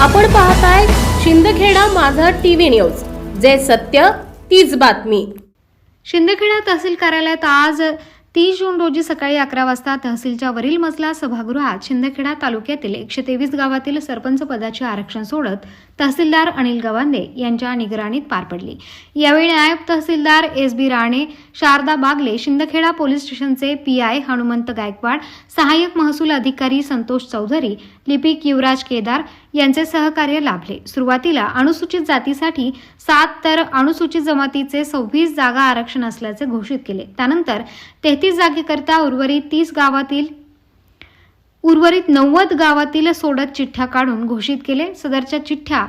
आपण पाहताय शिंदखेडा माझा टीव्ही न्यूज. जे सत्य तीच बातमी. शिंदखेडा तहसील कार्यालयात आज तीस जून रोजी सकाळी अकरा वाजता तहसीलच्या वरील मजला सभागृहात शिंदखेडा तालुक्यातील एकशे तेवीस गावातील सरपंच पदाचे आरक्षण सोडत तहसीलदार अनिल गवांदे यांच्या निगराणीत पार पडली. यावेळी नायब तहसीलदार S B Rane Sharda Bagle Shindkheda police स्टेशनचे पी आय हनुमंत गायकवाड सहाय्यक महसूल अधिकारी संतोष चौधरी लिपिक युवराज केदार यांचे सहकार्य लाभले. सुरुवातीला अनुसूचित जातीसाठी सात तर अनुसूचित जमातीचे सव्वीस जागा आरक्षण असल्याचे घोषित केले. त्यानंतर ते तेहतीस जागेकरता उर्वरित तीस गावातील उर्वरित नव्वद गावातील सोडत चिठ्ठ्या काढून घोषित केले. सदरच्या चिठ्ठ्या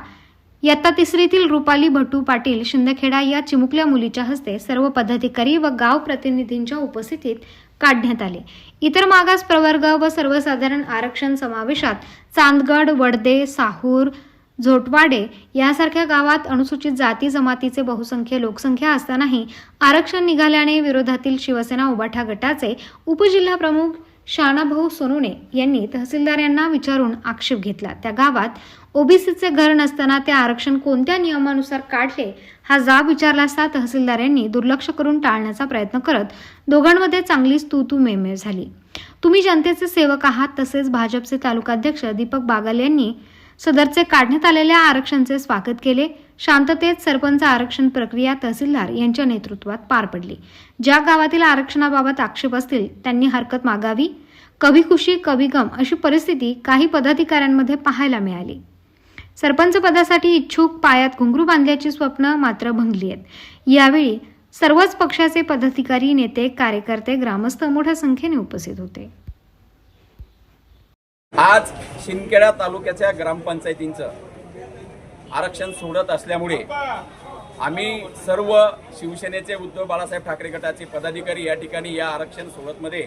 इयत्ता तिसरीतील रुपाली भटू पाटील शिंदखेडा या चिमुकल्या मुलीच्या हस्ते सर्व पदाधिकारी व गाव प्रतिनिधींच्या उपस्थितीत काढण्यात आले. इतर मागास प्रवर्ग व सर्वसाधारण आरक्षण समावेशात चांदगड वडदे साहूर झोटवाडे यासारख्या गावात अनुसूचित जाती जमातीचे बहुसंख्य लोकसंख्या असतानाही आरक्षण निघाल्याने विरोधातील शिवसेना उबाठा गटाचे उपजिल्हाप्रमुख शानाभाऊ सोनुने यांनी तहसीलदार यांना विचारून आक्षेप घेतला. त्या गावात ओबीसीचे घर नसताना ते आरक्षण कोणत्या नियमानुसार काढले हा जाब विचारला असता तहसीलदार यांनी दुर्लक्ष करून टाळण्याचा प्रयत्न करत दोघांमध्ये चांगलीच तू तू मेमेळ झाली. तुम्ही जनतेचे सेवक आहात तसेच भाजपचे तालुकाध्यक्ष दीपक बागल यांनी सदरचे काढण्यात आलेल्या आरक्षणचे स्वागत केले. शांततेत सरपंच आरक्षण प्रक्रिया तहसीलदार यांच्या नेतृत्वात पार पडली. ज्या गावातील आरक्षणाबाबत आक्षेप असतील त्यांनी हरकत मागावी. कभी खुशी कभी गम अशी परिस्थिती काही पदाधिकाऱ्यांमध्ये पाहायला मिळाली. सरपंच पदासाठी इच्छुक पायात घुंगरू बांधल्याची स्वप्न मात्र भंगली आहेत. यावेळी सर्वच पक्षाचे पदाधिकारी नेते कार्यकर्ते ग्रामस्थ मोठ्या संख्येने उपस्थित होते. आज शिंदखेडा तालुक्याच्या ग्रामपंचायतींचं आरक्षण सोडत असल्यामुळे आम्ही सर्व शिवसेनेचे उद्धव बाळासाहेब ठाकरे गटाचे पदाधिकारी या ठिकाणी या आरक्षण सोडतमध्ये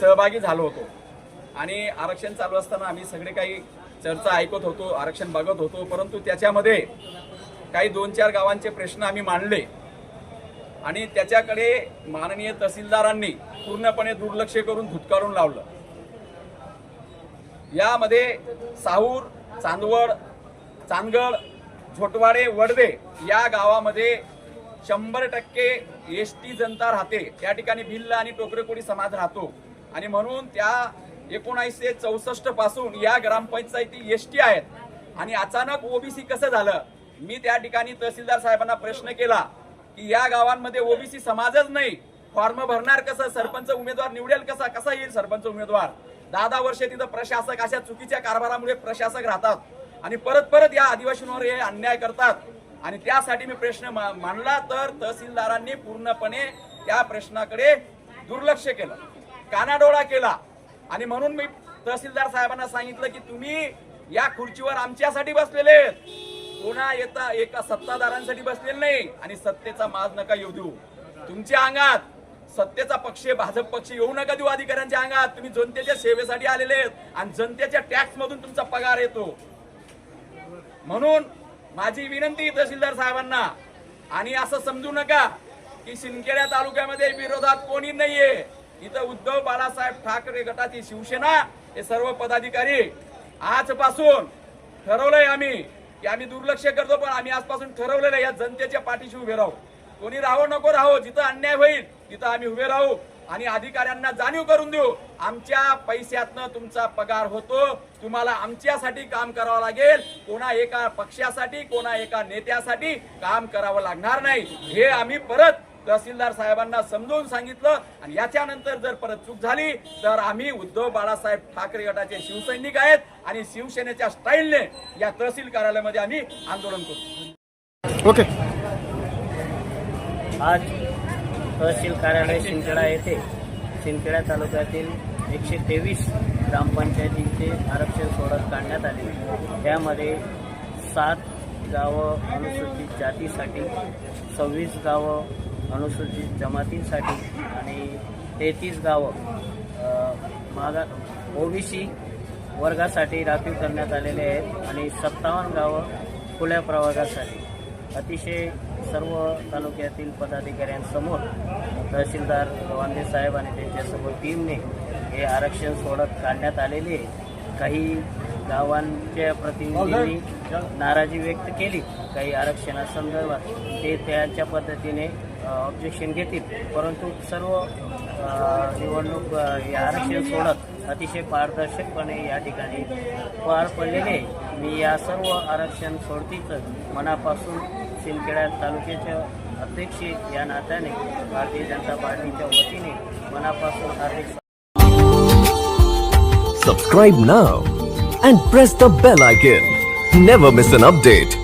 सहभागी झालो होतो. आणि आरक्षण चालू असताना आम्ही सगळे काही चर्चा ऐकत होतो आरक्षण बघत होतो परंतु त्याच्यामध्ये काही दोन चार गावांचे प्रश्न आम्ही मांडले. आणि त्याच्याकडे माननीय तहसीलदारांनी पूर्णपणे दुर्लक्ष करून धुतकारून लावलं. यामध्ये साहूर चांदवड चांदगड झोटवाडे वडदे या गावामध्ये शंभर टक्के एस टी जनता राहते. त्या ठिकाणी भिल्ल आणि टोकरेकोडी समाज राहतो. आणि म्हणून त्या एकोणीसशे चौसष्टपासून या ग्रामपंचायती एस टी आहेत. आणि अचानक ओबीसी कसं झालं? मी त्या ठिकाणी तहसीलदार साहेबांना प्रश्न केला की या गावांमध्ये ओबीसी समाजच नाही. फॉर्म भरणार कसं? सरपंच उमेदवार निवडेल कसा? कसा येईल सरपंच उमेदवार? दहा दहा वर्ष तिथं प्रशासक अशा चुकीच्या कारभारामुळे प्रशासक राहतात. आणि परत परत या आदिवासींवर हे अन्याय करतात. आणि त्यासाठी मी प्रश्न मांडला तर तहसीलदारांनी पूर्णपणे त्या प्रश्नाकडे दुर्लक्ष केलं. कानाडोळा केला. आणि म्हणून मी तहसीलदार साहेबांना सांगितलं की तुम्ही या खुर्चीवर आमच्यासाठी बसलेले कोणा येता एका सत्ताधारांसाठी बसलेले नाही. आणि सत्तेचा माज नका येऊ देऊ. तुमच्या अंगात सत्तेचा पक्ष भाजप पक्ष येऊ नका देऊ अधिकाऱ्यांच्या अंगात. तुम्ही जनतेच्या सेवेसाठी आलेले आहेत आणि जनतेच्या टॅक्स मधून तुमचा पगार येतो. म्हणून माझी विनंती तहसीलदार साहेबांना आणि असं समजू नका की शिंदखेडा तालुक्यामध्ये विरोधात कोणी नाहीये. इथं उद्धव बाळासाहेब ठाकरे गटाची शिवसेना हे सर्व पदाधिकारी आजपासून ठरवलंय आम्ही. की आम्ही दुर्लक्ष करतो पण आम्ही आजपासून ठरवलेलं या जनतेच्या पाठीशी उभे राहू. कोणी राहो नको राहो. जिथं अन्याय होईल तिथं आम्ही उभे राहू आणि अधिकाऱ्यांना जाणीव करून देऊ. आमच्या पैशातनं तुमचा पगार होतो. तुम्हाला आमच्यासाठी काम करावं लागेल. कोणा एका पक्षासाठी कोणा एका नेत्यासाठी काम करावं लागणार नाही. हे आम्ही परत तहसीलदार साहेबांना समजावून सांगितलं आणि याच्यानंतर जर परत चूक झाली तर आम्ही उद्धव बाळासाहेब ठाकरे गटाचे शिवसैनिक आहेत आणि शिवसेनेच्या स्टाईलने या तहसील कार्यालयामध्ये आम्ही आंदोलन करू. ओके. आज तहसील कार्यालय शिंदखेडा येथे शिंदखेडा तालुक्यातील एकशे तेवीस ग्रामपंचायतींचे आरक्षण सोडत काढण्यात आले. त्यामध्ये सात गावं अनुसूचित जातीसाठी सव्वीस गावं अनुसूचित जमातींसाठी आणि तेहतीस गावं मागा ओबीसी वर्गासाठी राखीव करण्यात आलेले आहेत आणि सत्तावन्न गावं खुल्या प्रवर्गासाठी अतिशय सर्व तालुक्यातील पदाधिकाऱ्यांसमोर तहसीलदार वांदे साहेब आणि त्यांच्यासमोर टीमने हे आरक्षण सोडत काढण्यात आलेले काही गावांच्या प्रतिनिधींनी नाराजी व्यक्त केली. काही आरक्षणासंदर्भात ते त्यांच्या पद्धतीने ऑब्जेक्शन घेतील. परंतु सर्व निवडणूक हे आरक्षण सोडत अतिशय पारदर्शकपणे या ठिकाणी पार पडलेले मी या सर्व आरक्षण सोडतीच मनापासून सिंदखेडा तालुक्याच्या अध्यक्ष या नात्याने भारतीय जनता पार्टीच्या वतीने मनापासून हार्दिक Subscribe now and press the bell icon. Never miss an update.